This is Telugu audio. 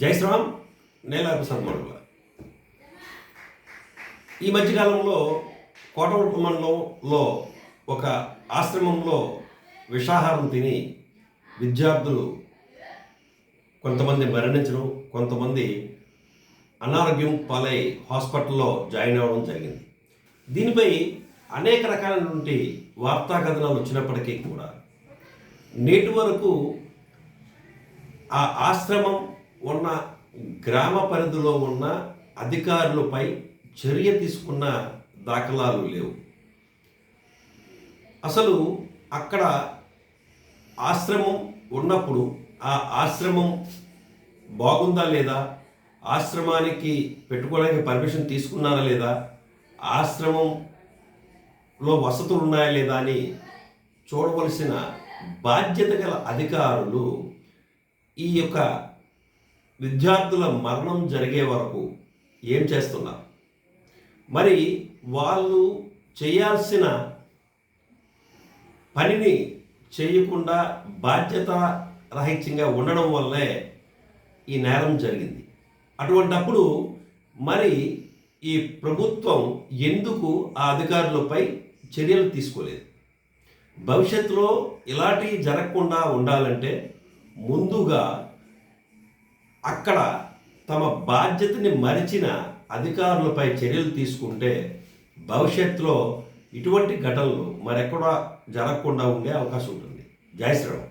జై శ్రీరామ్ నేల సన్మానుల ఈ మధ్యకాలంలో కోటవరపు మండలంలో ఒక ఆశ్రమంలో విషాహారం తిని విద్యార్థులు కొంతమంది మరణించడం కొంతమంది అనారోగ్యం పాలై హాస్పిటల్లో జాయిన్ అవ్వడం జరిగింది. దీనిపై అనేక రకాలైనటువంటి వార్తా కథనాలు వచ్చినప్పటికీ కూడా నేటి వరకు ఆ ఆశ్రమం ఉన్న గ్రామ పరిధిలో ఉన్న అధికారులపై చర్య తీసుకున్న దాఖలాలు లేవు. అసలు అక్కడ ఆశ్రమం ఉన్నప్పుడు ఆ ఆశ్రమం బాగుందా లేదా? ఆశ్రమానికి పెట్టుకోవడానికి పర్మిషన్ తీసుకున్నారా లేదా? ఆశ్రమంలో వసతులు ఉన్నాయా లేదా అని చూడవలసిన బాధ్యత గల అధికారులు ఈ యొక్క విద్యార్థుల మరణం జరిగే వరకు ఏం చేస్తున్నారు? మరి వాళ్ళు చేయాల్సిన పనిని చేయకుండా బాధ్యత రహిత్యంగా ఉండడం వల్లే ఈ నేరం జరిగింది. అటువంటప్పుడు మరి ఈ ప్రభుత్వం ఎందుకు ఆ అధికారులపై చర్యలు తీసుకోలేదు? భవిష్యత్తులో ఇలాంటివి జరగకుండా ఉండాలంటే ముందుగా అక్కడ తమ బాధ్యతని మరిచిన అధికారులపై చర్యలు తీసుకుంటే భవిష్యత్తులో ఇటువంటి ఘటనలు మరెక్కడా జరగకుండా ఉండే అవకాశం ఉంటుంది. జై శ్రీరామ్.